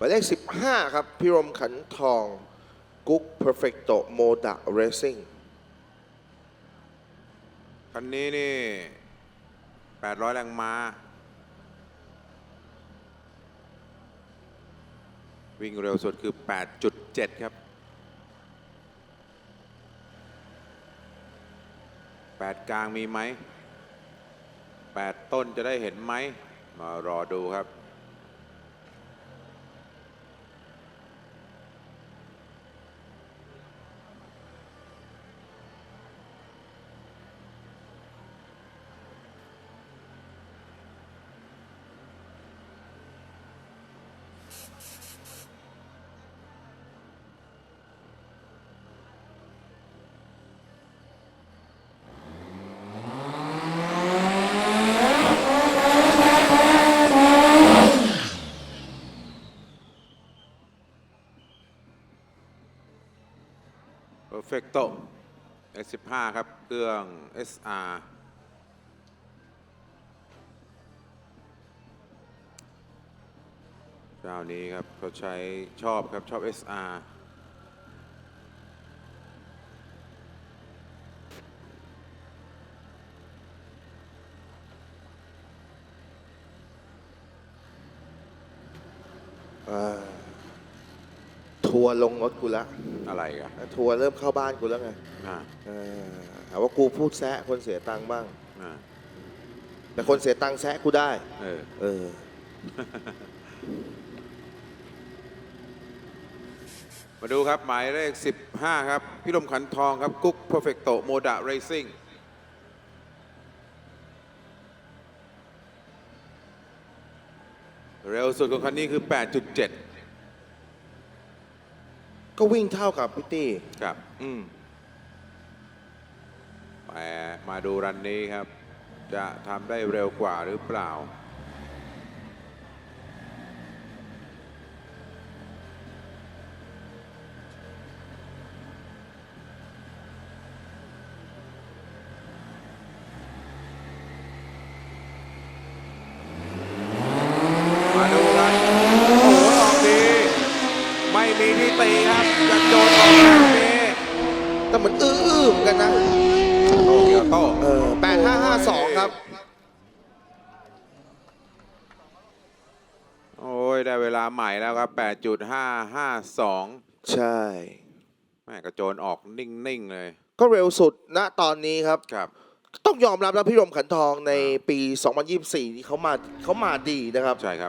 หมายเลข 15 ครับ พิรมขันทอง กุ๊กเพอร์เฟกโตโมดะเรซิ่งคันนี้นี่ 800 แรงม้า วิ่งเร็วสุดคือ 8.7 ครับ 8 กลางมีไหม 8 ต้นจะได้เห็นไหม มารอดูครับ Perfecto S15 ครับ เครื่อง SR เจ้านี้ครับเขาใช้ชอบครับ ชอบ SR ทัวร์ลงรถกูละอะไรกัน ทัวร์เริ่มเข้าบ้านกูแล้วไงอ่าเออหาว่ากูพูดแซะคนเสียตังค์บ้าง อ่าแต่คนเสียตังค์แซะกูได้ เออ เออ มาดูครับ หมายเลข 15 ครับ พี่ลมขันทองครับ กุ๊ก Perfecto Moda Racing เร็วสุดของคันนี้คือ 8.7 ก็วิ่งเท่ากับพี่ตี้ครับ อืมแต่มาดูรันนี้ครับ จะทำได้เร็วกว่าหรือเปล่าดูกันโอ้โหออกดี ไม่มีที่ตีครับจะโดนออกแบบนี้แต่มันอื้อๆเหมือนกันนะโตเกียวโตเออ8552ครับ โอ้ยได้เวลาใหม่แล้วครับ 8.552ใช่ แม่กระโจนออกนิ่ง ๆ เลยก็เร็วสุดณตอนนี้ครับ ครับ ต้องยอมรับนะพี่รมขันทองในปี 2024 นี้เขามาเขามาดีนะครับ ใช่ครับ